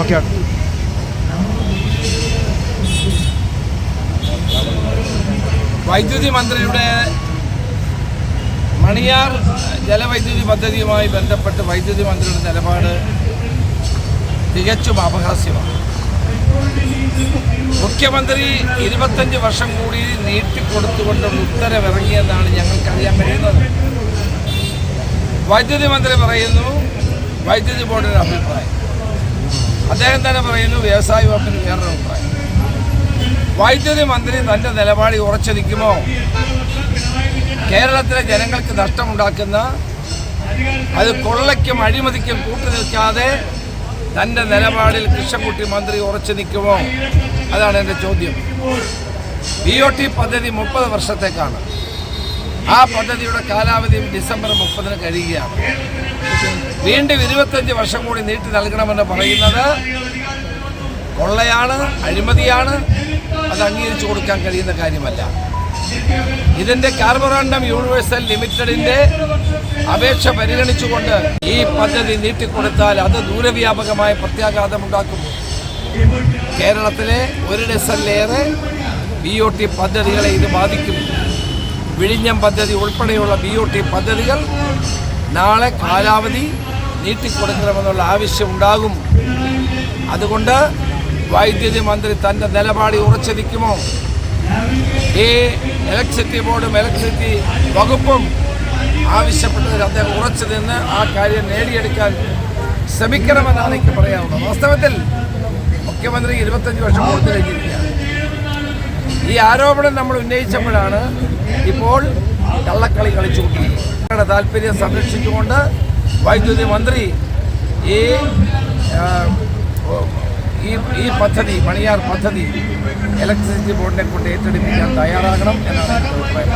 Okay വൈദ്യുതി മന്ത്രിയുടെ മണിയാർ ജലവൈദ്യുതി പദ്ധതിയുമായി ബന്ധപ്പെട്ട് വൈദ്യുതി മന്ത്രിയുടെ നിലപാട് തികച്ചും അപഹാസ്യമാണ്. മുഖ്യമന്ത്രി ഇരുപത്തഞ്ച് വർഷം കൂടി നീട്ടിക്കൊടുത്തുകൊണ്ടുള്ള ഉത്തരവിറങ്ങിയെന്നാണ് ഞങ്ങൾക്കറിയാൻ കഴിയുന്നത് വൈദ്യുതി മന്ത്രി പറയുന്നു വൈദ്യുതി ബോർഡിന്റെ അഭിപ്രായം. അദ്ദേഹം തന്നെ പറയുന്നു വ്യവസായ വകുപ്പിന് വേറൊരു അഭിപ്രായം. വൈദ്യുതി മന്ത്രി തന്റെ നിലപാടി ഉറച്ചു നിൽക്കുമോ? കേരളത്തിലെ ജനങ്ങൾക്ക് നഷ്ടമുണ്ടാക്കുന്ന അത് കൊള്ളയ്ക്കും അഴിമതിക്കും കൂട്ടു നിൽക്കാതെ തന്റെ നിലപാടിൽ കൃഷ്ണൻകുട്ടി മന്ത്രി ഉറച്ചു നിൽക്കുമോ? അതാണ് എന്റെ ചോദ്യം. ബി ഒ ടി പദ്ധതി മുപ്പത് വർഷത്തേക്കാണ്. ആ പദ്ധതിയുടെ കാലാവധി ഡിസംബർ മുപ്പതിന് കഴിയുകയാണ്. വീണ്ടും ഇരുപത്തഞ്ച് വർഷം കൂടി നീട്ടി നൽകണമെന്ന് പറയുന്നത് കൊള്ളയാണ് അഴിമതിയാണ്. അത് അംഗീകരിച്ചു കൊടുക്കാൻ കഴിയുന്ന കാര്യമല്ല. ഇതിന്റെ കാർബറാണ്ടം യൂണിവേഴ്സൽ ലിമിറ്റഡിന്റെ അപേക്ഷ പരിഗണിച്ചുകൊണ്ട് ഈ പദ്ധതി നീട്ടിക്കൊടുത്താൽ അത് ദൂരവ്യാപകമായ പ്രത്യാഘാതം പ്രത്യാഘാതമുണ്ടാക്കും. കേരളത്തിലെ ഒരു ഡസനിലേറെ ബി ഒ ടി പദ്ധതികളെ ഇത് ബാധിക്കും. വിഴിഞ്ഞം പദ്ധതി ഉൾപ്പെടെയുള്ള ബി ഒ ടി പദ്ധതികൾ നാളെ കാലാവധി നീട്ടിക്കൊടുക്കണമെന്നുള്ള ആവശ്യമുണ്ടാകും. അതുകൊണ്ട് വൈദ്യുതി മന്ത്രി തന്റെ നിലപാട് ഉറച്ചു നിൽക്കുമോ ഈ ഇലക്ട്രിസിറ്റി ബോർഡും ഇലക്ട്രിസിറ്റി വകുപ്പും ആവശ്യപ്പെട്ടതിൽ അദ്ദേഹം ഉറച്ചു നിന്ന് ആ കാര്യം നേടിയെടുക്കാൻ ശ്രമിക്കണമെന്നാണ് എനിക്ക് പറയാനുള്ളത്. വാസ്തവത്തിൽ മുഖ്യമന്ത്രി ഇരുപത്തഞ്ച് വർഷം കൊടുത്തു കഴിഞ്ഞിരിക്കുകയാണ് ഈ ആരോപണം നമ്മൾ ഉന്നയിച്ചപ്പോഴാണ് ഇപ്പോൾ കള്ളക്കളി കളിച്ചുകൊണ്ടിരിക്കുന്നു താല്പര്യം സംരക്ഷിച്ചുകൊണ്ട് വൈദ്യുതി മന്ത്രി ഈ ഈ ഈ പദ്ധതി മണിയാർ പദ്ധതി ഇലക്ട്രിസിറ്റി ബോർഡിനെ കൊണ്ട് ഏറ്റെടുപ്പിക്കാൻ തയ്യാറാകണം എന്നാണ് അഭിപ്രായം.